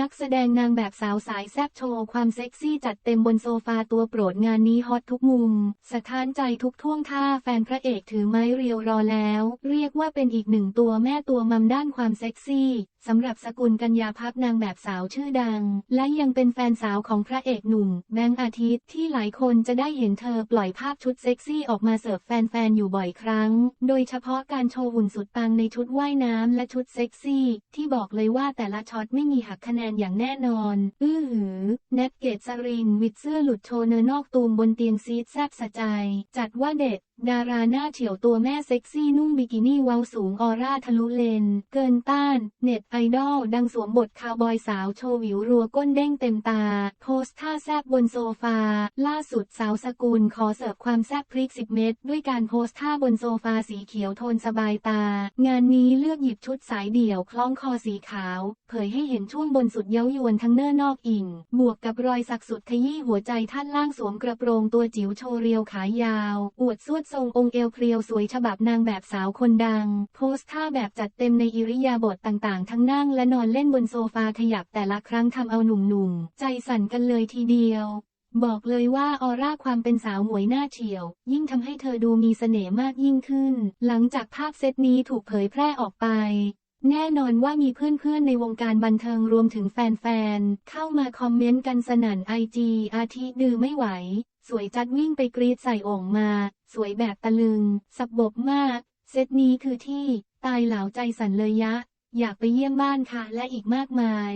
นักแสดงนางแบบสาวสายแซบโชว์ความเซ็กซี่จัดเต็มบนโซฟาตัวโปรดงานนี้ฮอตทุกมุม สะท้านใจทุกท่วงท่าแฟนพระเอกถือไม้เรียวรอแล้ว เรียกว่าเป็นอีกหนึ่งตัวแม่ตัวมัมด้านความเซ็กซี่ สำหรับสกุลกัญญาพักนางแบบสาวชื่อดัง และยังเป็นแฟนสาวของพระเอกหนุ่ม แบงค์อาทิตย์ที่หลายคนจะได้เห็นเธอปล่อยภาพชุดเซ็กซี่ออกมาเสิร์ฟแฟนๆ อยู่บ่อยครั้ง โดยเฉพาะการโชว์หุ่นสุดปังในชุดว่ายน้ำและชุดเซ็กซี่ ที่บอกเลยว่าแต่ละช็อตไม่มีหักคะแนนอย่างแน่นอน อื้อหือแนทเกตสรินวิดเสื้อหลุดโชว์เนื้อนอกตูมบนเตียงซีดแซบสะใจ จัดว่าเด็ด ดาราหน้าเฉียวตัวแม่เซ็กซี่นุ่งบิกินี่เว้าสูงออร่าทะลุเลน เกินต้าน เน็ตไอดอลดังสวมบทคาวบอยสาวโชว์วิวรัวก้นเด้งเต็มตา โพสท่าแซบบนโซฟา ล่าสุดสาวสกุลขอเสิร์ฟความแซบพริก 10 เม็ดด้วยการโพสท่าบนโซฟาสีเขียวโทนสบายตา งานนี้เลือกหยิบชุดสายเดี่ยวคล้องคอสีขาว เผยให้เห็นช่วงบนสุดเย้ายวนทั้งเนื้อนอกอิ่งบวกกับรอยสักสุดขยี้หัวใจท่านล่างสวมกระโปรงตัวจิ๋วโชว์เรียวขายาว อวดสวดทรงองค์เอวเพรียวสวยฉบับนางแบบสาวคนดัง โพสท่าแบบจัดเต็มในอิริยาบถต่างๆ ทั้งนั่งและนอนเล่นบนโซฟาขยับแต่ละครั้งทำเอาหนุ่มๆ ใจสั่นกันเลยทีเดียว บอกเลยว่าออร่าความเป็นสาวหมวยหน้าเฉียว ยิ่งทำให้เธอดูมีเสน่ห์มากยิ่งขึ้น หลังจากภาพเซตนี้ถูกเผยแพร่ออกไป แน่นอนว่ามีเพื่อนๆในวงการบันเทิงรวมถึงแฟนๆ เข้ามาคอมเมนต์กันสนั่นไอจีอาทิดือไม่ไหว สวยจัดวิ่งไปกรีดใส่โอ่งมา สวยแบบตะลึง สับบกมาก เซตนี้คือที่ ตายเหลาใจสั่นเลยยะ อยากไปเยี่ยมบ้านค่ะและอีกมากมาย